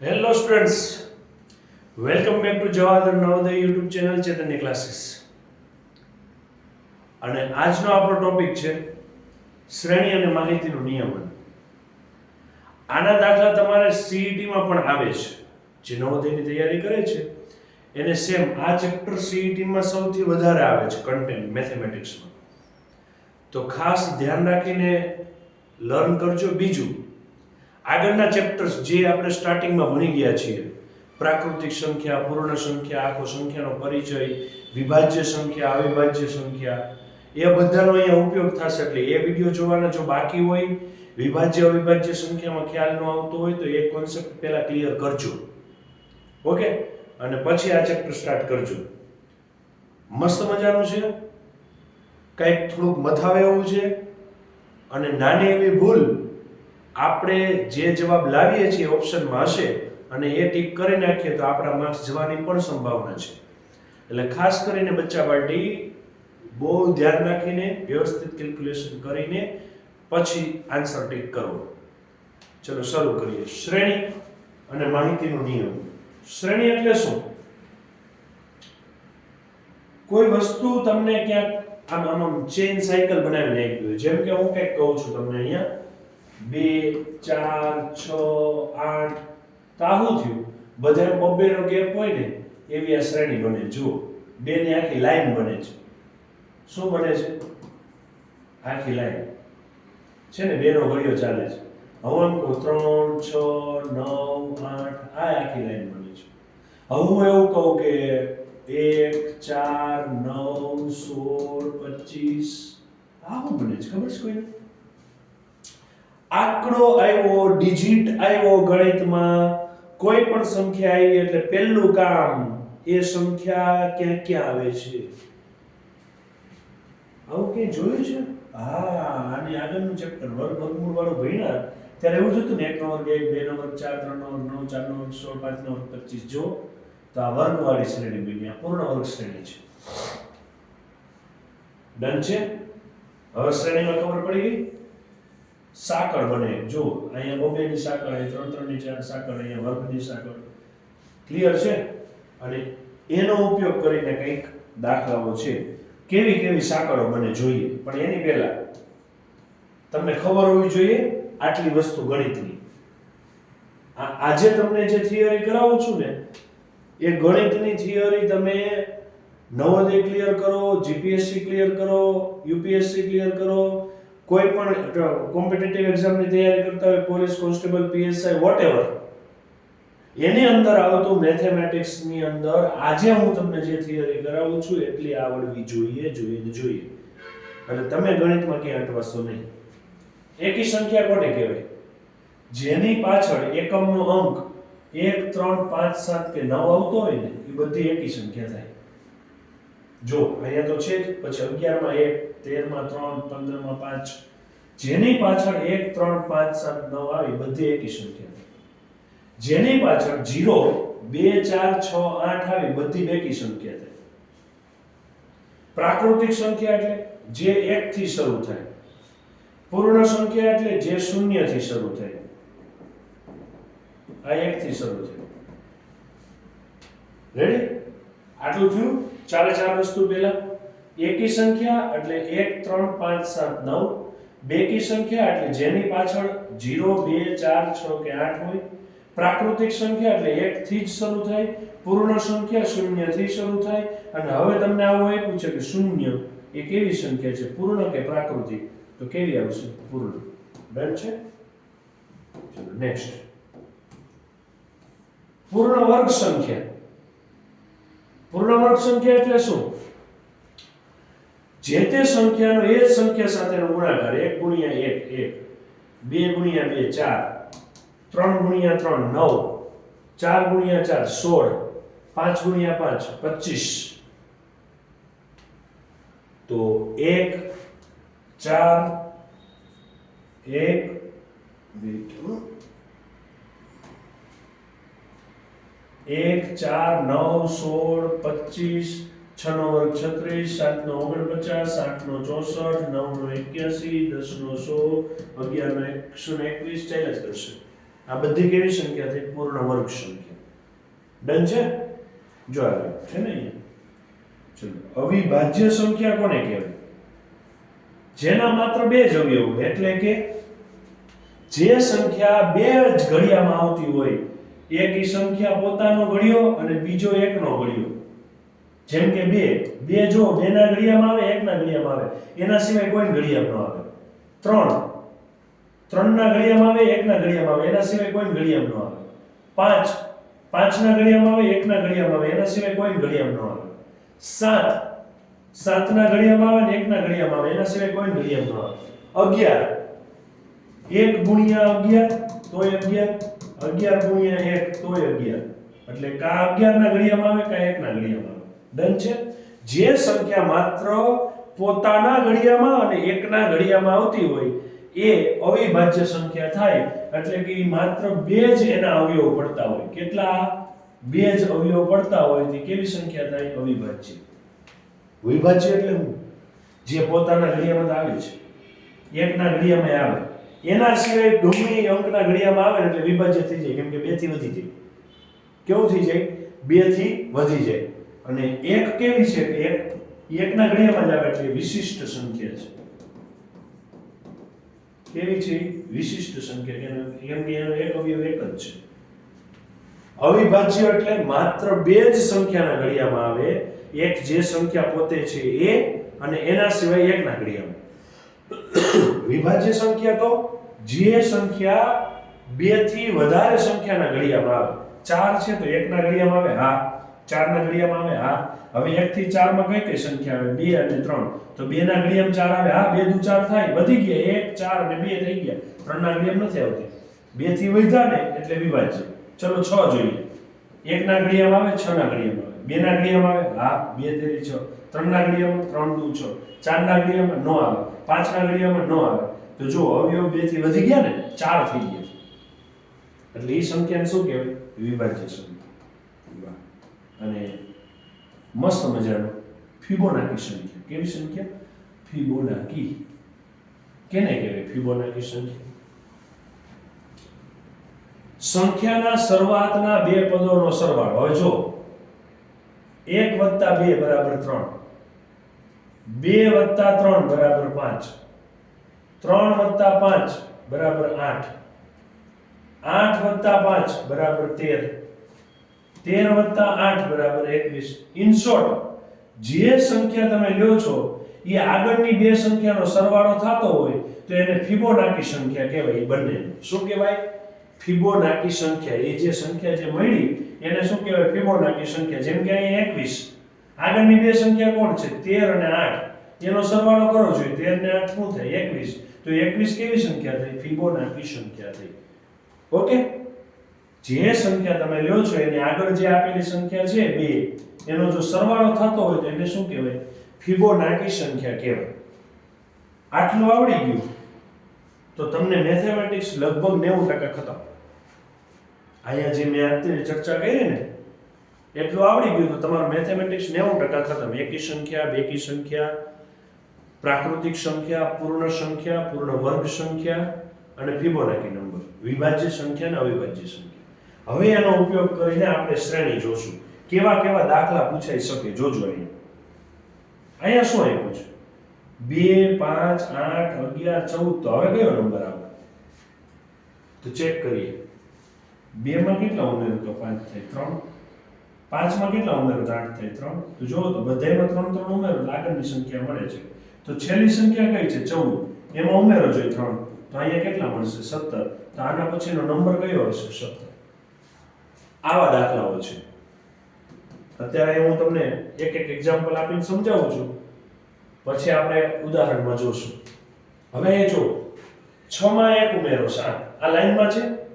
Hello students welcome back to Jawahar Navodaya YouTube channel ચેતનની classes અને આજનો આપણો topic છે શ્રેણી અને માહિતીનું નિયમન. આના દાખલા તમારે સીઈટીમાં પણ આવે છે. જે નવોદયની તૈયારી કરે છે. એને સેમ આ ચેપ્ટર સીઈટીમાં સૌથી વધારે આવે છે કન્ટેન્ટ મેથેમેટિક્સમાં તો ખાસ ધ્યાન રાખીને લર્ન કરજો બીજું. આગળના ચેપ્ટર્સ જે આપણે સ્ટાર્ટિંગમાં ભણી ગયા છીએ, પ્રાકૃતિક સંખ્યા, પૂર્ણ સંખ્યા, આખો સંખ્યાનો પરિચય, વિભાજ્ય સંખ્યા, અવિભાજ્ય સંખ્યા, એ બધાનો અહીંયા ઉપયોગ થશે. એટલે એ વીડિયો જોવાના જો બાકી હોય, વિભાજ્ય, અવિભાજ્ય સંખ્યામાં ખ્યાલ ન આવતો હોય તો એ કોન્સેપ્ટ પહેલા ક્લિયર કરજો. ઓકે અને પછી આ ચેપ્ટર સ્ટાર્ટ કરજો. મસ્ત મજાનું છે? કંઈક થોડુંક મથાવે એવું છે? અને નાની એવી ભૂલ આપણે જે જવાબ લાવીએ છીએ ઓપ્શનમાં હશે અને એ ટીક કરી નાખીએ તો આપણા માર્ક્સ જવાની પણ સંભાવના છે. એટલે ખાસ કરીને બચ્ચા પાર્ટી બહુ ધ્યાન રાખીને, વ્યવસ્થિત કેલ્ક્યુલેશન કરીને પછી આન્સર ટીક કરવો. ચલો શરૂ કરીએ. શ્રેણી અને માહિતીનો નિયમ. શ્રેણી એટલે શું? કોઈ વસ્તુ તમને ક્યાંક આમ આમ ચેન સાયકલ બનાવીને આપી હોય. જેમ કે હું કંઈક કહું છું તમને અહીંયા. બે, ચાર, છ, આઠ, તો આવું થયું? બધા બબ્બે નો ગેપ હોય ને, એવી આ શ્રેણી બને. જુઓ બે ની આખી લાઈન બને છે. શું બને છે? આખી લાઈન. છે ને બે નો ઘડિયો ચાલે છે. હવે આમ ત્રણ, છ, નવ, આઠ, આ આખી લાઈન બને છે. હવે હું એવું કહું કે એક, ચાર, નવ, સોળ, પચીસ આવું બને છે? ખબર છે કોઈને? આંકડો આવ્યો ડિજિટ આવ્યો ગણિતમાં, કોઈ પણ સંખ્યા આવી એટલે પહેલું કામ એ સંખ્યા ક્યાં ક્યાં આવે છે? આવું કઈ જોયું છે? હા, આની આગળનું ચેપ્ટર વર્ગ વર્ગમૂળ વાળું ભણ્યા, ત્યારે એવું જ હતું ને એક નો વર્ગ એક, બે નો વર્ગ ચાર, ત્રણ નો વર્ગ નવ, ચાર નો વર્ગ સોળ, પાંચ નો વર્ગ પચીસ. જો, તો આ વર્ગવાળી શ્રેણી બની આ પૂર્ણ વર્ગ શ્રેણી છે. ડન છે? હવે શ્રેણીમાં ખબર પડી ગઈ? સાંકળ બને. જો અહીંયા બબે ની સાંકળ અહીં ત્રણ ત્રણની ચાર સાંકળ, અહીંયા વર્ગની સાંકળ. ક્લિયર છે? અને એનો ઉપયોગ કરીને કંઈક દાખલાઓ છે. કેવી કેવી સાંકળો બને જોઈએ? પણ એની પહેલા તમને ખબર હોવી જોઈએ આટલી વસ્તુ ગણિતની. આજે તમને જે થિયરી કરાવું છું ને, એ ગણિતની થિયરી તમે નવોદય ક્લિયર કરો જીપીએસસી ક્લિયર કરો યુપીએસસી ક્લિયર કરો કોઈ પણ કોમ્પિટિટિવ એક્ઝામની તૈયારી કરતા હોય પોલીસ કોન્સ્ટેબલ પીએસઆઈ વોટેવર એની અંદર આવતું મેથેમેટિક્સની અંદર, આજે હું તમને જે થિયરી કરાવું છું, એટલી આવડવી જોઈએ જોઈએ જોઈએ. એટલે તમે ગણિતમાં ક્યાંય અટવાશો નહીં. એકી સંખ્યા કોને કહેવાય? જેની પાછળ એકમનો અંક એક, ત્રણ, પાંચ, સાત કે નવ આવતો હોય ને, એ બધી એકી સંખ્યા થાય. જો, અહીંયા તો છે જ, પછી અગિયારમાં એક તેરમાં ત્રણ, પંદરમાં પાંચ. જેની પાછળ એક, ત્રણ, પાંચ, સાત, નવ આવી બધી એકી સંખ્યા. જેની પાછળ જીરો, બે, ચાર, છ, આઠ આવી બધી બેકી સંખ્યા થાય. પ્રાકૃતિક સંખ્યા એટલે જે એક થી શરૂ થાય. પૂર્ણ સંખ્યા એટલે જે શૂન્યથી શરૂ થાય. આ એક થી શરૂ થાય. રેડી આટલું થયું? ચારે ચાર વસ્તુ પહેલા. એકી સંખ્યા એટલે એક, ત્રણ, પાંચ, સાત, નવ. બેકી સંખ્યા એટલે જેની પાછળ 0 2 4 6 કે 8 હોય. પ્રાકૃતિક સંખ્યા એટલે એકથી જ શરૂ થાય. પૂર્ણ સંખ્યા શૂન્યથી શરૂ થાય. અને હવે તમને આવું આપ્યું છે કે શૂન્ય એ કેવી સંખ્યા છે? પૂર્ણ કે પ્રાકૃતિક? તો કેવી આવશે? પૂર્ણ. બરાબર છે? ચલો નેક્સ્ટ પૂર્ણ વર્ગ સંખ્યા. પૂર્ણ વર્ગ સંખ્યા એટલે શું? જે તે સંખ્યાનો એ જ સંખ્યા સાથેનો ગુણાકાર, એક ગુણ્યા એક એક, બે ગુણ્યા બે, ચાર, ત્રણ ગુણ્યા ત્રણ, નવ, ચાર ગુણ્યા ચાર, સોળ, પાંચ ગુણ્યા પાંચ, પચીસ તો એક, ચાર, એક. એક, ચાર, નવ, સોળ, પચીસ છ નો વર્ગ છત્રીસ સાત નો ઓગણપચાસ આઠ નો ચોસઠ નવ નો એક્યાસી દસ નો સો અગિયાર નો એકસો ને એકવીસ ચાલ્યા જ કરશે. આ બધી કેવી સંખ્યા થઈ પૂર્ણ વર્ગ સંખ્યા. ડન છે? જો આવે છે ને ચલો, અવિભાજ્ય સંખ્યા કોને કહેવાય? જેના માત્ર બે જ અવયવ એટલે કે જે સંખ્યા બે જ ઘડિયામાં આવતી હોય, એક ઈ સંખ્યા પોતાનો ઘડિયો અને બીજો એકનો ઘડિયો. જેમ કે બે. બે જો, બેના ઘડિયામાં આવે, એકના ઘડિયામાં આવે. એના સિવાય કોઈ ન આવે. ત્રણ. ત્રણના ઘડિયામાં આવે, એકના ઘડિયામાં આવે. એના સિવાય કોઈ ઘડિયામાં આવે. પાંચ. પાંચના ઘડિયામાં આવે, એકના ઘડિયામાં આવે. એના સિવાય કોઈ ઘડિયામાં આવે. સાત. સાતના ઘડિયામાં આવે ને એકના ઘડિયામાં આવે. એના સિવાય કોઈ ન આવે. અગિયાર. એક ગુણ્યા અગિયાર, તોય અગિયાર. અગિયાર ગુણ્યા એક, તોય અગિયાર. એટલે કા અગિયારના ઘડિયામાં આવે, કા એકના ઘડિયામાં ડન છે? જે સંખ્યા માત્ર પોતાના ઘડિયામાં અને એકના ઘડિયામાં આવતી હોય, એ અવિભાજ્ય સંખ્યા થાય. એટલે કે માત્ર બે જ એના અવયવ પડતા હોય. કેટલા? બે જ અવયવ પડતા હોય, તે કેવી સંખ્યા થાય? અવિભાજ્ય. વિભાજ્ય એટલે હું? જે પોતાના ઘડિયામાં આવે છે. એકના ઘડિયામાં આવે. એના સિવાય ડુંગળી અંકના ઘડિયામાં આવે એટલે વિભાજ્ય થઈ જાય. કેમ કે બેથી વધી જાય. કેવું થઈ જાય? બેથી વધી જાય. અને એક કેવી છે? કે એક, એકના ઘડિયામાં જ આવે એટલે વિશિષ્ટ સંખ્યા છે. કેવી છે? વિશિષ્ટ સંખ્યા. એમ કે એનો એક અવયવ એક જ છે. અવિભાજ્ય એટલે માત્ર બે જ સંખ્યાના ઘડિયામાં આવે. એક જે સંખ્યા પોતે છે એ અને એના સિવાય એકના ઘડિયામાં વિભાજ્ય સંખ્યા તો જે સંખ્યા બેથી વધારે સંખ્યાના ઘડિયામાં આવે. ચાર છે તો એકના ઘડિયામાં આવે. હા. ચારના ઘડિયામાં આવે, હા. હવે એક થી ચારમાં કઈ કઈ સંખ્યા આવે? બે અને ત્રણ. તો બે ના ઘડિયામાં ચાર આવે, હા, બે દુ ચાર થાય, વધી ગયા. એક, ચાર અને બે થઈ ગયા. ત્રણ ના ઘડિયામાં નથી આવતી. બેથી વધ્યા ને એટલે વિભાજ્ય. ચલો, છ જોઈએ. એક ના ઘડિયામાં આવે છ ના ઘડિયામાં આવે. બે ના ઘડિયામાં આવે, હા, બે તેરી છ. ત્રણ ના ઘડિયામાં ત્રણ દુ છ. ચાર ના ઘડિયામાં નો આવે. પાંચ ના ઘડિયામાં નો આવે. તો જો અવયવ બેથી વધી ગયા ને, ચાર થઈ ગયા એટલે એ સંખ્યાને શું કહેવાય? વિભાજ્ય સંખ્યા. અને મસ્ત મજાનો ફિબોનાકી સંખ્યા કેવી સંખ્યા ફિબોનાકી કેને કહેવાય ફિબોનાકી સંખ્યા સંખ્યાના શરૂઆતના બે પદોનો સરવાળો. હવે જો, એક વત્તા બે બરાબર ત્રણ. બે વત્તા ત્રણ બરાબર પાંચ. ત્રણ વત્તા પાંચ બરાબર આઠ. આઠ વત્તા પાંચ બરાબર તેર. તેર વત્તા આઠ બરાબર એકવીસ. ઇન શોર્ટ જે સંખ્યા તમે લ્યો છો, એ આગળની બે સંખ્યાનો સરવાળો થતો હોય, તો એને ફિબોનાકી સંખ્યા કહેવાય, એ બંને. શું કહેવાય? ફિબોનાકી સંખ્યા. એ જે સંખ્યા જે મળી, એને શું કહેવાય? ફિબોનાકી સંખ્યા. જેમ કે અહીં એકવીસ. આગળની બે સંખ્યા કોણ છે? તેર અને આઠ. એનો સરવાળો કરો જોઈએ તેર ને આઠ શું થાય? એકવીસ. તો એકવીસ કેવી સંખ્યા થઈ? ફિબોનાકી સંખ્યા થઈ. ઓકે? જે સંખ્યા તમે લ્યો છો, એની આગળ જે આપેલી સંખ્યા છે, બે. એનો જો સરવાળો થતો હોય તો એને શું કહેવાય? ફિબોનાકી સંખ્યા કહેવાય. આટલું આવડી ગયું. તો તમને મેથેમેટિક્સ લગભગ નેવું ટકા ખતમ. અહીંયા જે મેં અત્યારે ચર્ચા કરી ને, એટલું આવડી ગયું તો તમારું મેથેમેટિક્સ નેવું ટકા ખતમ. એકી સંખ્યા, બેકી સંખ્યા, પ્રાકૃતિક સંખ્યા, પૂર્ણ સંખ્યા, પૂર્ણ વર્ગ સંખ્યા અને ફિબોનાકી નંબર. વિભાજ્ય સંખ્યા અને અવિભાજ્ય સંખ્યા. હવે એનો ઉપયોગ કરીને આપણે શ્રેણી જોશું. કેવા કેવા દાખલા પૂછાઈ શકે જોજો અહીંયા અહીંયા શું આપ્યું છે? બે, પાંચ, આઠ, અગિયાર, ચૌદ. તો હવે કયો નંબર આવે? તો ચેક કરીએ. બે માં કેટલા ઉમેરો તો પાંચ થાય ત્રણ? પાંચમાં કેટલા ઉમેરો તો આઠ થાય ત્રણ? તો જોવો તો બધાયમાં ત્રણ ત્રણ ઉમેરો આગળની સંખ્યા મળે છે. તો છેલ્લી સંખ્યા કઈ છે? ચૌદ. એમાં ઉમેરો જોઈએ ત્રણ. તો અહીંયા કેટલા મળશે? સત્તર. તો આના પછીનો નંબર કયો હશે? સત્તર. આવા દાખલાઓ છે. અત્યારે હું તમને એક એક એક્ઝામ્પલ આપીને સમજાવું છું. પછી આપણે ઉદાહરણમાં જોશું. હવે એ જો છ માં એક ઉમેરો સાત. આ લાઈનમાં છે?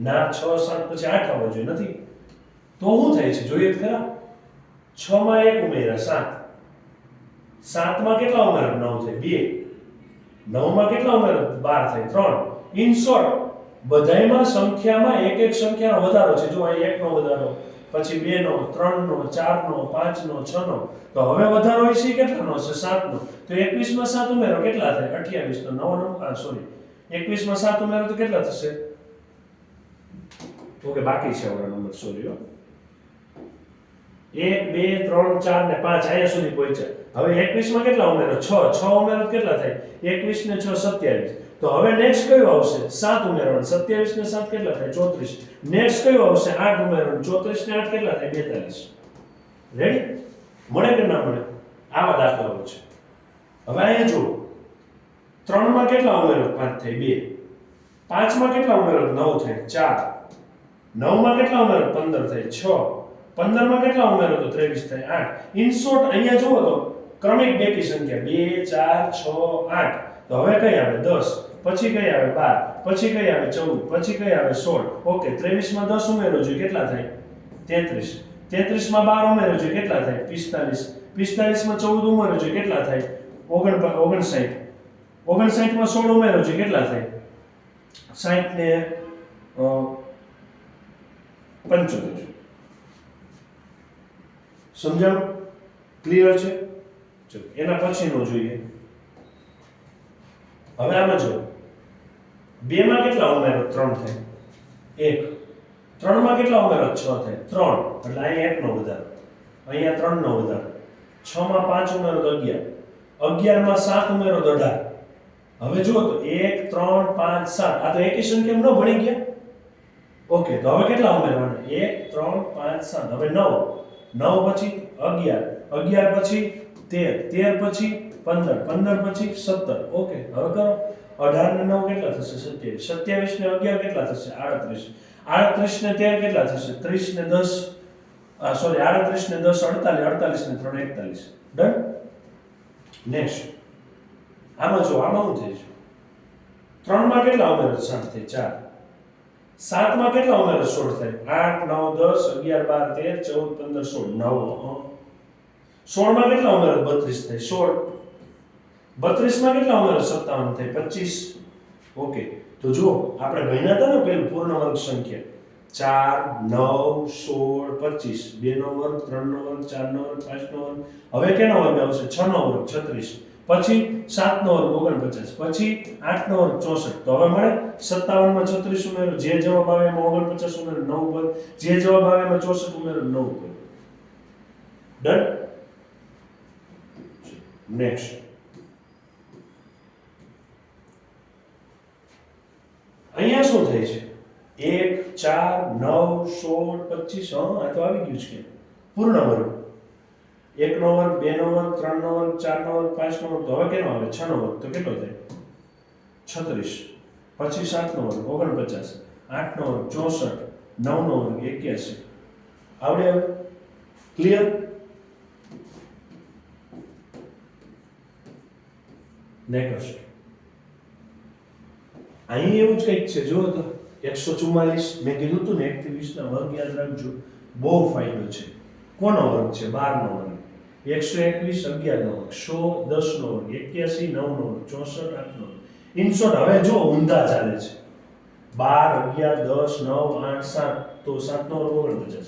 ના, છ, સાત પછી આઠ આવવા જોઈએ, નથી. તો શું થાય છે? જોઈએ ખરા. છ માં એક ઉમેરા સાત. સાતમાં કેટલા ઉમેરા? નવ થાય. બે. નવમાં કેટલા ઉમેરા? બાર થાય. ત્રણ. ઇન શોર્ટ બધાયમાં સંખ્યામાં એક એક સંખ્યાનો વધારો છે. જો અહીં એકનો વધારો, પછી બે નો ત્રણ નો ચાર નો પાંચ નો છ નો તો હવે વધારો હોય છે કેટલાનો? હશે સાત નો તો એકવીસમાં સાત ઉમેરો, કેટલા થાય? અઠ્યાવીસ. તો નવો નવ સોરી. એકવીસમાં સાત ઉમેરો તો કેટલા થશે? ઓકે, બાકી છે હવે નંબર, સોરી એક, બે, ત્રણ, ચાર ને પાંચ, અહીંયા સુધી પહોંચ્યા. હવે એકવીસમાં કેટલા ઉમેરો? છ. છ ઉમેરો કેટલા થાય? એકવીસ ને છ, સત્યાવીસ. તો હવે નેક્સ્ટ કયું આવશે? સાત ઉમેરવાનું. સત્યાવીસ ને સાત કેટલા થાય? ચોત્રીસ. નેક્સ્ટ કયું આવશે? આઠ ઉમેરવાનું. ચોત્રીસ ને આઠ કેટલા થાય? બેતાલીસ. રેડી મળે કે ના મળે? આવા દાખલાઓ છે. હવે અહીંયા જુઓ. ત્રણમાં કેટલા ઉમેરો? પાંચ થાય. બે. પાંચમાં કેટલા ઉમેરો? નવ થાય. ચાર. નવમાં કેટલા ઉમેરો? પંદર થાય. છ. પંદરમાં કેટલા ઉમેરો? તો ત્રેવીસ થાય. આઠ. ઇન અહીંયા જુઓ તો ક્રમિક બેકી સંખ્યા. બે, ચાર, છ, આઠ. તો હવે કઈ આવે? દસ. પછી કઈ આવે બાર, પછી કઈ આવે ચૌદ, પછી કઈ આવે સોળ. ઓકે ત્રેવીસમાં દસ ઉમેરો જોઈએ કેટલા થાય? તેત્રીસ. તેત્રીસમાં બાર ઉમેરો જોઈએ કેટલા થાય? પિસ્તાલીસ. પિસ્તાલીસમાં ચૌદ ઉમેરો જોઈએ કેટલા થાય? ઓગણ ઓગણસાઠ. ઓગણસાઠમાં સોળ ઉમેરો જોઈએ કેટલા થાય? સાઠ ને પંચોતેર. સમજાણું? ક્લિયર છે? એના પછીનું જોઈએ. હવે આમાં જો બે માં કેટલા ઉમેરો? ત્રણ થાય. એક. ત્રણમાં કેટલા ઉમેરો? છ થાય. ત્રણ. એટલે અહીંયા એકનો વધારો. અહીંયા ત્રણ નો વધારો. છ માં પાંચ ઉમેરો તો અગિયાર. અગિયારમાં સાત ઉમેરો તો અઢાર. હવે જુઓ તો એક, ત્રણ, પાંચ, સાત. આ તો એકી સંખ્યા ન ભણી ગયા? ઓકે, તો હવે કેટલા ઉમેરવાના એક, ત્રણ, પાંચ, સાત. હવે નવ. નવ પછી અગિયાર. અગિયાર પછી તેર. તેર પછી પંદર પંદર પછી સત્તર. ઓકે, હવે કરો. અઢાર ને નવ કેટલા થશે? સત્યાવીસ. સત્યાવીસ ને અગિયાર કેટલા થશે? આડત્રીસ. આડત્રીસ ને તેર કેટલા થશે? ત્રીસ ને દસ. સોરી આડત્રીસ ને દસ, અડતાલીસ. અડતાલીસ ને ત્રણ, એકતાલીસ. ડન નેક્સ્ટ આમાં જો, આમાં શું થઈ છે? ત્રણમાં કેટલા ઉમેરો? સાત થાય, ચાર. સાતમાં કેટલા ઉમેરો? સોળ થાય. આઠ, નવ, દસ, અગિયાર, બાર, તેર, ચૌદ, પંદર, સોળ. નવ. સોળમાં કેટલા ઉમેરો? બત્રીસ થાય. સોળ. બત્રીસમાં કેટલા ઉમેરો? સત્તાવન થાય. પચીસ? ઓકે. તો જુઓ, આપણે ભણ્યા હતા ને પેલું પૂર્ણ વર્ગ સંખ્યા. ચાર, નવ, સોળ, પચીસ. બે નો વર્ગ ત્રણ નો વર્ગ ચાર નો વર્ગ પાંચ નો વર્ગ. હવે કેનો વર્ગ આવશે? છ નો વર્ગ, છત્રીસ. પછી સાત નો વર્ગ, ઓગણપચાસ. પછી આઠ નો વર્ગ, ચોસઠ. તો હવે મળે સત્તાવનમાં છત્રીસ ઉમેરો, જે જવાબ આવે એમાં ઓગણપચાસ ઉમેરો, નવ પર જે જવાબ આવે એમાં ચોસઠ ઉમેરો, નવ પર ડન? નેક્સ્ટ. શું થાય છે? એક, ચાર, નવ, સોળ, પચીસ, હા, આ તો આવી ગયું છે. પૂર્ણ વર્ગ. એક નો વર્ગ બે નો વર્ગ ત્રણ નો વર્ગ ચાર નો વર્ગ પાંચ નો વર્ગ, તો હવે કેનો આવે? છ નો વર્ગ. તો કેટલો થાય? છત્રીસ. પછી સાત નો વર્ગ, ઓગણપચાસ. આઠ નો વર્ગ, ચોસઠ. નવ નો વર્ગ, એક્યાસી. આવડે હવે? ક્લિયર નેક્સ્ટ અહીં એવું જ કંઈક છે. જો તો એકસો ચુમ્માલીસ. મેં કીધું હતું ને, એકથી વીસના વર્ગ યાદ રાખજો. બહુ ફાયદો છે. કોનો વર્ગ છે? બારનો વર્ગ. એકસો એકવીસ, અગિયારનો વર્ગ. સો, દસનો વર્ગ. એક્યાસી, નવનો વર્ગ. ચોસઠ, આઠનો ઇન્સોટ હવે જો ઊંધા ચાલે છે. બાર, અગિયાર, દસ, નવ, આઠ, સાત. તો સાતનો વર્ગ ઓગણપચાસ.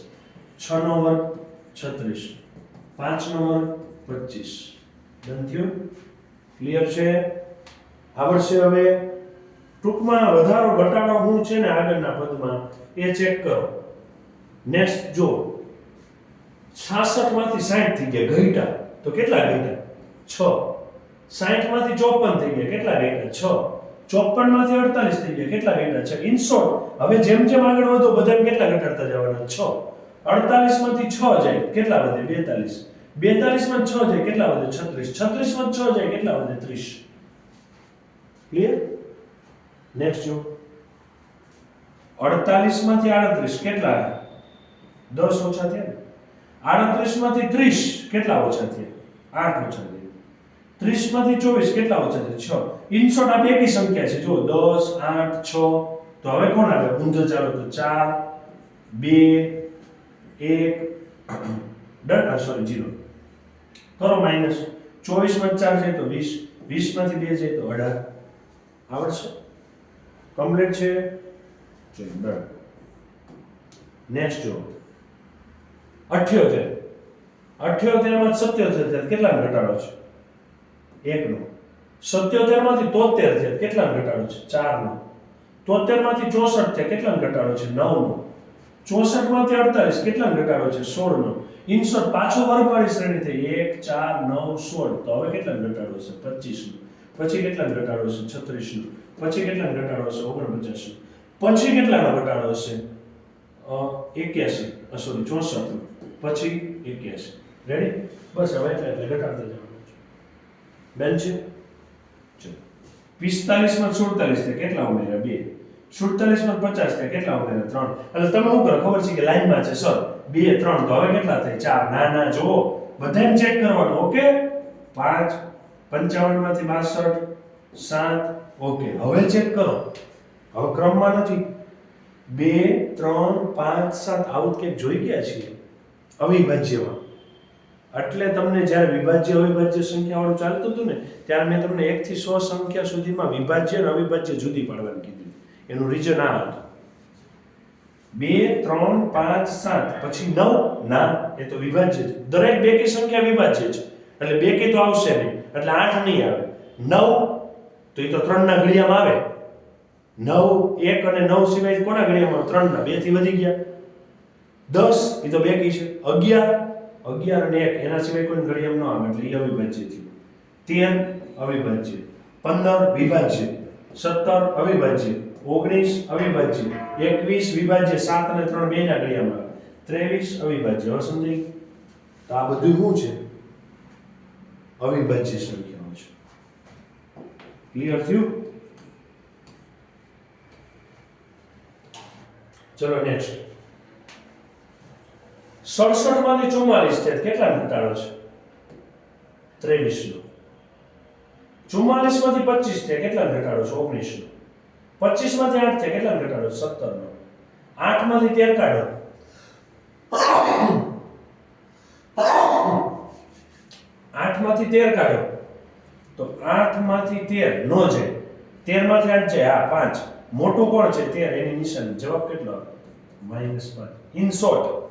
છનો વર્ગ છત્રીસ. પાંચનો વર્ગ પચીસ. ડન થયું? ક્લિયર છે? આવડશે હવે ટૂંકમાં વધારો ઘટાડો હું છે ને આગળના પદમાં એ ચેક કરો. નેક્સ્ટ જો 66 માંથી 60 થઈ ગયા, ઘટ્યા, તો કેટલા ઘટ્યા? 6 60 માંથી 54 થઈ ગયા, કેટલા ઘટ્યા? 6 54 માંથી 48 થઈ ગયા, કેટલા ઘટ્યા? છે. ઇન શોર્ટ હવે જેમ જેમ આગળ વધો, બધાને કેટલા ઘટાડતા જવાના? 6 48 માંથી 6 જાય, કેટલા વધે? 42 42 માં 6 જાય, કેટલા વધે? 36 36 માં 6 જાય, કેટલા વધે? 30 ક્લિયર નેક્સ્ટ જો. 48 માંથી 38 કેટલા દસ 10 ઓછા થયા 38 માંથી 30 કેટલા ઓછા થયા? 8 ઓછા થયા. 30 માંથી 24 કેટલા ઓછા થયા? 6 ઇન શોર્ટ આ બેકી સંખ્યા છે. જો 10 8 6 તો હવે કોણ આવે? ઊંધો ચાલો તો 4 2 1 ડન સોરી 0 કરો માઇનસ 24 માં 4 જાય તો 20 20 માંથી 2 જાય તો 18 આવડશે? કમ્પ્લીટ છે? ડન નેક્સ્ટ જો. અઠ્યોતેર. અઠ્યોતેરમાં સત્યોતેર કેટલા ઘટાડો છે? એકનો. સત્યોતેરમાંથી તોતેર છે કેટલા ઘટાડો છે? ચાર નો તોતેરમાંથી ચોસઠ છે કેટલા ઘટાડો છે? નવ નો ચોસઠમાંથી અડતાલીસ કેટલા ઘટાડો છે? સોળ નો ઇનશોર્ટ પાછો વર્ગવાળી શ્રેણી થઈ. એક ચાર નવ સોળ. તો હવે કેટલા ઘટાડો છે? પચીસ નો પછી કેટલા ઘટાડો છે? છત્રીસ નો પછી કેટલા ઘટાડો છે ઓગણપચાસ. પછી કેટલાનો ઘટાડો હશે? એક્યાસી. સોરી ચોસઠ. પછી એક્યાસી. રેડી બસ હવે એટલે એટલે ઘટાડતા જવાનું બેન છે? ચલો. પિસ્તાલીસ સુડતાલીસ થાય, કેટલા ઉમેર્યા? બે. સુડતાલીસમાં પચાસ થાય, કેટલા ઉમેર્યા? ત્રણ. એટલે તમે શું કરો? ખબર છે કે લાઈનમાં છે, સર. બે, ત્રણ. તો હવે કેટલા થાય? ચાર. ના ના, જુઓ. બધાને ચેક કરવાનું, ઓકે? પાંચ પંચાવનમાંથી બાસઠ, સાત ઓકે, હવે ચેક કરો. હવે ક્રમમાં નથી. બે, ત્રણ, પાંચ, સાત, આવું કંઈક જોઈ ગયા છીએ. અવિભાજ્યમાં. એટલે તમને જ્યારે વિભાજ્ય, અવિભાજ્ય સંખ્યાવાળું ચાલતું હતું ને, ત્યારે મેં તમને એકથી સો સંખ્યા સુધીમાં વિભાજ્ય અને અવિભાજ્ય જુદી પાડવાની કીધી. એનું રીઝન આ હતું. બે, ત્રણ, પાંચ, સાત, પછી નવ? ના, એ તો વિભાજ્ય છે. દરેક બેકી સંખ્યા વિભાજ્ય છે. એટલે બેકી તો આવશે નહીં. એટલે આઠ નહીં આવે. નવ તો એ તો ત્રણના ઘડિયામાં આવે. નવ એક અને નવ સિવાય કોના ઘડિયામાં? ત્રણના. બેથી વધી ગયા. દસ એ તો બે કી છે. અગિયાર અગિયાર અને એક, એના સિવાય કોઈ ઘડિયામાં ન આવે. એટલે એ અવિભાજ્ય થયું. તેર, અવિભાજ્ય. પંદર, વિભાજ્ય. સત્તર, અવિભાજ્ય. ઓગણીસ, અવિભાજ્ય. એકવીસ, વિભાજ્ય. સાત અને ત્રણ બે ના ઘડિયામાં આવે. ત્રેવીસ, અવિભાજ્ય. હવે સમજાઈ તો આ બધું શું છે? અવિભાજ્ય સંખ્યાઓ છે ક્લિયર થયું? ચલો નેક્સ્ટ સડસઠમાંથી ચુમ્માલીસ છે. કેટલા ઘટાડો છે? ત્રેવીસ નો ચુમ્માલીસમાંથી પચીસ છે. કેટલા ઘટાડો છે? ઓગણીસ નો પચીસમાંથી આઠ છે. કેટલા ઘટાડો સત્તર નો આઠમાંથી તેર કાઢો. આઠમાંથી તેર કાઢો. તો 8 માંથી તેર, નો છે 13 માંથી આઠ છે આ પાંચ. મોટું કોણ છે? તેર. એની નિશાની. જવાબ કેટલો માઇનસ પાંચ. ઇન શોર્ટ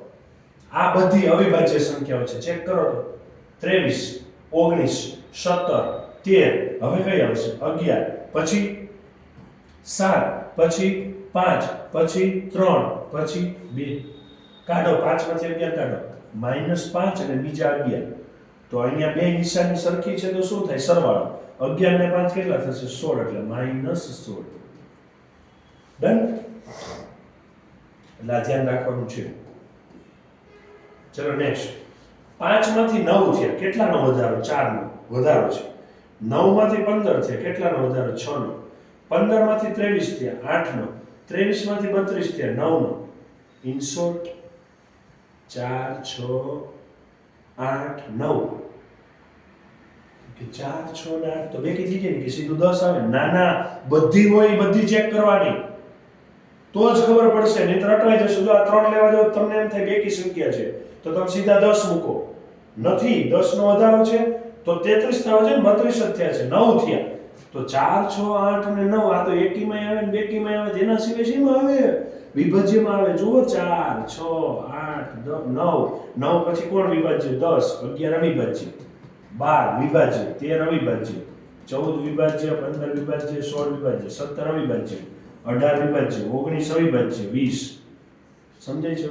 આ બધી અવિભાજ્ય સંખ્યાઓ છે. ચેક કરો તો. ત્રેવીસ, ઓગણીસ, સત્તર, તેર. હવે કઈ આવશે? અગિયાર. પછી સાત, પછી પાંચ, પછી ત્રણ, પછી બે. કાઢો. પાંચમાંથી અગિયાર કાઢો. માઇનસ પાંચ અને બીજા અગિયાર. તો અહીંયા બે નિશાની સરખી છે તો શું થાય? સરવાળો. અગિયાર ને પાંચ કેટલા થશે? સોળ, એટલે માઇનસ સોળ. ડન એટલે ધ્યાન રાખવાનું છે. ચલો નેક્સ્ટ પાંચમાંથી નવ થયા કેટલાનો વધારો? ચાર નો વધારો છે. નવમાંથી પંદર થયા કેટલાનો વધારો? છ નો પંદરમાંથી ત્રેવીસ થયા. આઠ નો ત્રેવીસમાંથી બત્રીસ થયા. નવ નો ઇન ચાર, છ આઠ, નવ. કે ચાર, છ ને આઠ તો બે કીધી ને કે સીધું દસ આવે? ના ના. બધી હોય બધી ચેક કરવાની. તો જ ખબર પડશે. નહીં તો અટવાઈ જશે. જો આ ત્રણ લેવા જાવ તમને એમ થાય બેકી સંખ્યા છે. તો તમે સીધા દસ મૂકો. નથી. દસ નો વધારો છે. તો તેત્રીસ થવા છે ને બત્રીસ જ થયા છે. નવ થયા. તો ચાર, છ, આઠ અને નવ. આ તો એકીમાં આવે ને બેકીમાં આવે તેના સિવાય શેમાં આવે? વિભાજ્યમાં આવે, જુઓ, ચાર, છ, આઠ નવ. નવ પછી કોણ વિભાજ્ય? દસ. અગિયાર અવિભાજ્ય. બાર વિભાજ્ય. તેર અવિભાજ્ય. ચૌદ વિભાજ્ય, પંદર વિભાજ્ય, સોળ વિભાજ્ય, સત્તર અવિભાજ્ય. અઢાર વિભાજ્ય. ઓગણીસ અવિભાજ્ય. વીસ. સમજાય છે?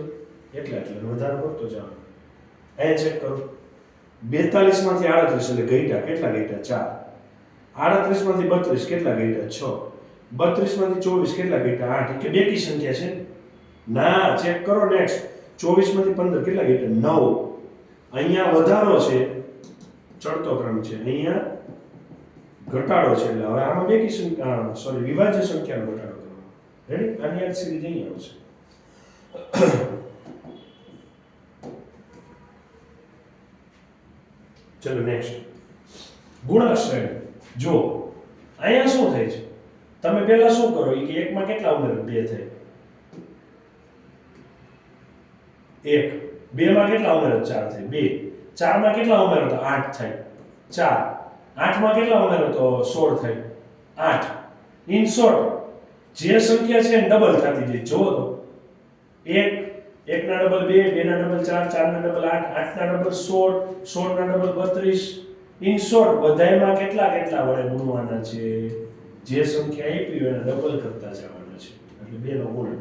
એટલા, એટલે. વધારે પડતો જાવ અહીંયા ચેક કરો. બેતાલીસમાંથી આડત્રીસ એટલે ગઈટા કેટલા ગઈટા ચાર. આડત્રીસમાંથી બત્રીસ. કેટલા ગઈટા છ. બત્રીસમાંથી ચોવીસ કેટલા ગઈટા આઠ. કે બેકી સંખ્યા છે. ના ચેક કરો નેક્સ્ટ ચોવીસમાંથી પંદર કેટલા ગઈટા નવ. અહીંયા વધારો છે, ચડતો ક્રમ છે. અહીંયા ઘટાડો છે. એટલે હવે આમાં બેકી સંખ્યા સોરી વિભાજ્ય સંખ્યાનો ઘટાડો કરવાનો રેડી આની યાદ સિરીઝ અહીં આવશે. ચલો નેક્સ્ટ ગુણક શ્રેણી જો, અહીંયા શું થાય છે? તમે પહેલા શું કરો? એ કે એકમાં કેટલા ઉમેરો? બે થાય. એક. બે માં કેટલા ઉમેરો? ચાર થાય. બે. ચારમાં કેટલા ઉમેરો? તો આઠ થાય. ચાર. આઠમાં કેટલા ઉમેરો? તો સોળ થાય. આઠ. ઇન શોર્ટ, જે સંખ્યા છે ડબલ થતી જાય. જો તો. એક. એકના ડબલ બે, બેના ડબલ ચાર, ચારના ડબલ આઠ, આઠના ડબલ સોળ, સોળના ડબલ બત્રીસ. ઇન શોર્ટ બધાયમાં કેટલા કેટલા વડે ગુણવાના છે? જે સંખ્યા આપી હોય એને ડબલ કરતા જવાના છે. એટલે બેનો ગુણ.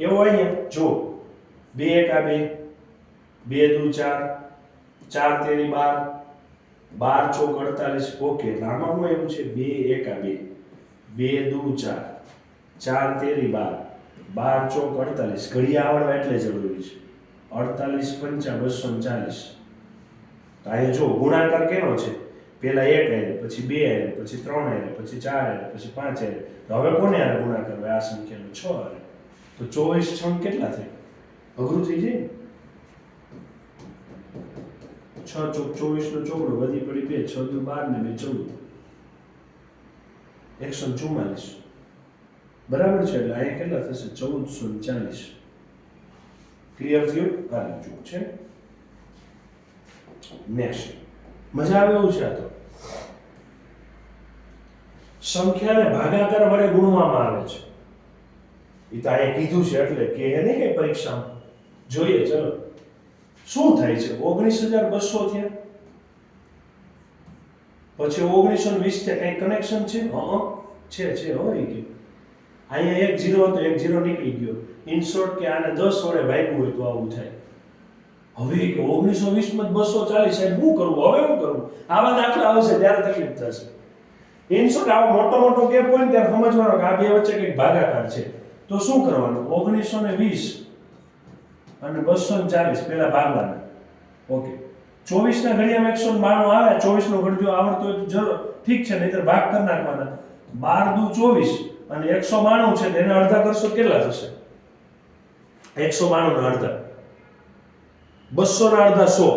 એવો અહીંયા જો બે એકા બે બે દુ ચાર ચાર તેરી બાર બાર ચોક અડતાલીસ ઓકે એટલે આમાં શું એવું છે? બે એકા બે. બે દુ ચાર ચાર તેરી બાર બાર ચોક અડતાલીસ. ઘડિયા આવડવા એટલે જરૂરી છે. અડતાલીસ પંચા બસો ચાલીસ. તો અહીંયા જો ગુણાકાર કેનો છે? પહેલા એક આયરે, પછી બે આયરે, પછી ત્રણ આયરે, પછી ચાર આયરે, પછી પાંચ આયરે. તો હવે કોને આ ગુણાકાર હોય આ સંખ્યાનો છ આરે તો ચોવીસ છ કેટલા થાય? અઘરું થઈ જાય છ ચોક ચોવીસ નો ચોકડો વધી પડી બે, છ દુ બાર ને બે ચૌદ. એકસો ચુમ્માલીસ બરાબર છે? એટલે અહીંયા કેટલા થશે? ચૌદસો ચાલીસ. ક્લિયર થયું? આ ચૂક છે. નેક્સ્ટ મજા આવે એવું છે આ તો? સંખ્યાને ભાગાકાર વડે ગુણવામાં આવે છે. એ તો અહીંયા કીધું છે એટલે કે એને કે પરીક્ષામાં જોઈએ, ચલો. શું થાય છે? ઓગણીસ હજાર બસો થયા. પછી ઓગણીસો વીસ થયા કઈ કનેક્શન છે? હં છે છે હોય કે. અહીંયા એક જીરો હતો, એક જીરો નીકળી ગયો. ઇન શોર્ટ કે આને દસ વડે ભાગ્યું હોય તો આવું થાય. હવે કે ઓગણીસો વીસમાં બસો ચાલીસ, સાહેબ શું કરવું હવે શું કરવું આવા દાખલા આવશે, ત્યારે તકલીફ થશે. ઇન શોર્ટ આવો મોટો મોટો ગેપ હોય ને ત્યારે સમજવાનો કે આ બે વચ્ચે કંઈક ભાગાકાર છે. તો શું કરવાનું? ઓગણીસો ને વીસ અને બસો ને ચાલીસ પેલા ભાગવાના ઓકે. ચોવીસ ના ઘડિયામાં એકસો બાણું આવે ચોવીસ નો ઘડિયો આવડતો હોય જરૂર ઠીક છે, નહીતર ભાગ કરી નાખવાના. બાર દુ ચોવીસ અને એકસો બાણું છે એને અડધા કરશો કેટલા થશે? એકસો બાણું ના અડધા. બસો ના અડધા સો.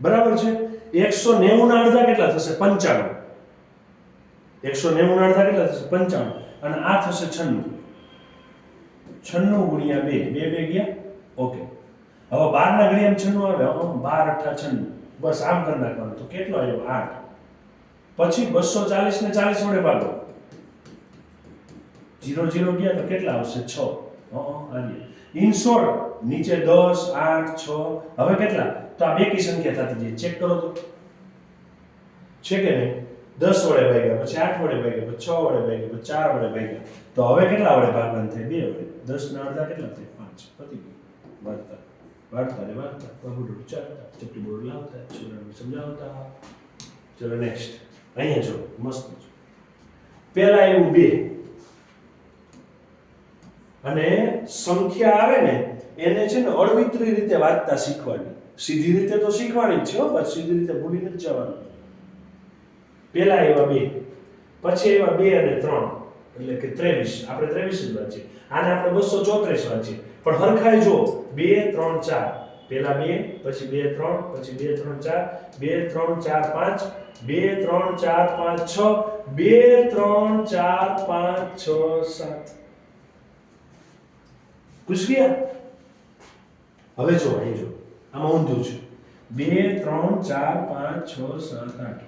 બરાબર છે? એકસો નેવું ના અડધા કેટલા થશે? પંચાણું. એકસો નેવું ના અડધા કેટલા થશે? પંચાણું. અને આ થશે છન્નું. છન્નું ગુણ્યા બે. બે બે ગયા ઓકે. હવે બાર ના ઘડિયામાં છન્નું આવે? બાર અઠા છન્નું. બસ આમ કરી નાખવાનું. તો કેટલો આવ્યો? આઠ. પછી બસો ચાલીસ ને ચાલીસ વડે ભાગો. જીરો જીરો ગયા તો કેટલા આવશે? છ. ઇન શોર્ટ નીચે દસ, આઠ, છ. હવે કેટલા? તો આ બેકી સંખ્યા થતી જાય. ચેક કરો તો. છે કે નહીં? દસ વડે ભાગ્યા, પછી આઠ વડે ભાગ્યા, પછી છ વડે ભાગ્યા, પછી ચાર વડે ભાગ્યા. તો હવે કેટલા વડે ભાગવાન થાય? બે વડે. દસ ના અડધા કેટલા થાય? પાંચ. પતી ગયું. વાર્તા. વાર્તા ને વાર્તા. બહુડું ચાલતા. ચપટી બોર્ડ લાવતા. છોકરાને સમજાવતા. ચલો નેક્સ્ટ અહીંયા જો, મસ્ત પહેલા એવું બે. અને સંખ્યા આવે ને, એને છે ને અળવિતરી રીતે વાંચતા શીખવાની. સીધી રીતે તો શીખવાની જ છે હો સીધી રીતે ભૂલી નથી જવાનું. પહેલા એવા બે, પછી એવા બે અને ત્રણ. એટલે કે ત્રેવીસ. આપણે ત્રેવીસ જ વાંચીએ. આને આપણે બસો ચોત્રીસ વાંચીએ. પણ હરખાઈ જો બે, ત્રણ, ચાર. પહેલા બે, પછી બે, ત્રણ, પછી બે, ત્રણ, ચાર. બે, ત્રણ, ચાર, પાંચ. બે, ત્રણ, ચાર, પાંચ, છ. બે, ત્રણ, ચાર, પાંચ, છ, સાત. ગયા? હવે જો, અહીં જો. આમાં ઊંધું છે. બે, ત્રણ, ચાર, પાંચ, છ, સાત, આઠ.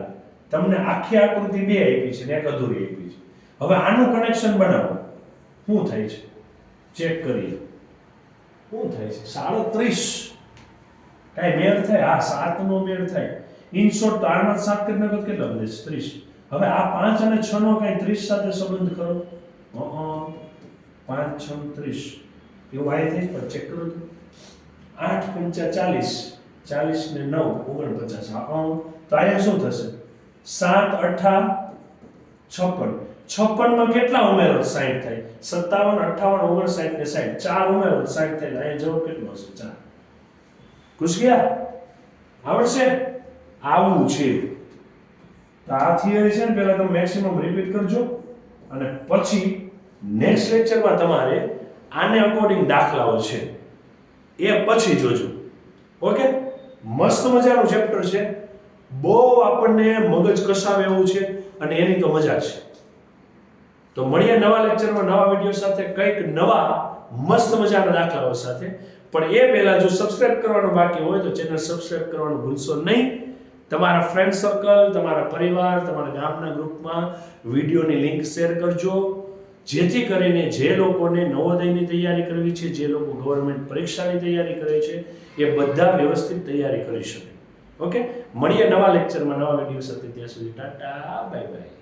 તમને આખી આકૃતિ બે આપી છે ને એક અધૂરી આપી છે. હવે આનું કનેક્શન બનાવો. શું થાય છે? ચેક કરીએ. શું થાય છે? સાડત્રીસ. કાંઈ મેળ થાય? હા સાત નો મેળ થાય. ઇન શોર્ટ તો આમાં સાત કરીને વખત કેટલા બધે છે? ત્રીસ. હવે આ પાંચ અને છ નો કઈ ત્રીસ સાથે સંબંધ કરો. પાંચ, છ, ત્રીસ. એવું આય થઈ પણ ચેક કરો તો. આઠ પંચા ચાલીસ. ચાલીસ ને નવ, ઓગણપચાસ. હા તો અહીંયા શું થશે? સાત, અઠા, છપ્પન. છપ્પનમાં કેટલા ઉમેરો સાઈઠ થાય? સત્તાવન, અઠાવન, ઓગણસાઠ ને સાઈઠ. ચાર ઉમેરો સાઈઠ થાય. અહીંયા જવાબ કેટલો હશે? ચાર. ખુશ ગયા? આવડશે? આવું છે. તો આ થિયરી છે ને, પહેલા તમે મેક્સિમમ રિપીટ કરજો. અને પછી નેક્સ્ટ લેક્ચરમાં તમારે આને અકોર્ડિંગ દાખલાઓ છે. એ પછી જોજો. ઓકે મસ્ત મજાનું ચેપ્ટર છે. બહુ આપણને મગજ કસાવે એવું છે અને એની તો મજા છે. તો મળીએ નવા લેક્ચરમાં નવા વીડિયો સાથે, કંઈક નવા મસ્ત મજાના દાખલાઓ સાથે. પણ એ પહેલાં જો સબસ્ક્રાઇબ કરવાનું બાકી હોય તો ચેનલ સબસ્ક્રાઇબ કરવાનું ભૂલશો નહીં. તમારા ફ્રેન્ડ સર્કલ તમારા પરિવાર, તમારા ગામના ગ્રુપમાં વિડીયોની લિંક શેર કરજો. જેથી કરીને જે લોકોને નવોદયની તૈયારી કરવી છે, જે લોકો ગવર્મેન્ટ પરીક્ષાની તૈયારી કરે છે, એ બધા વ્યવસ્થિત તૈયારી કરી શકે. ઓકે મળીએ નવા લેક્ચરમાં નવા વીડિયો સાથે. ત્યાં સુધી ટાટા બાય બાય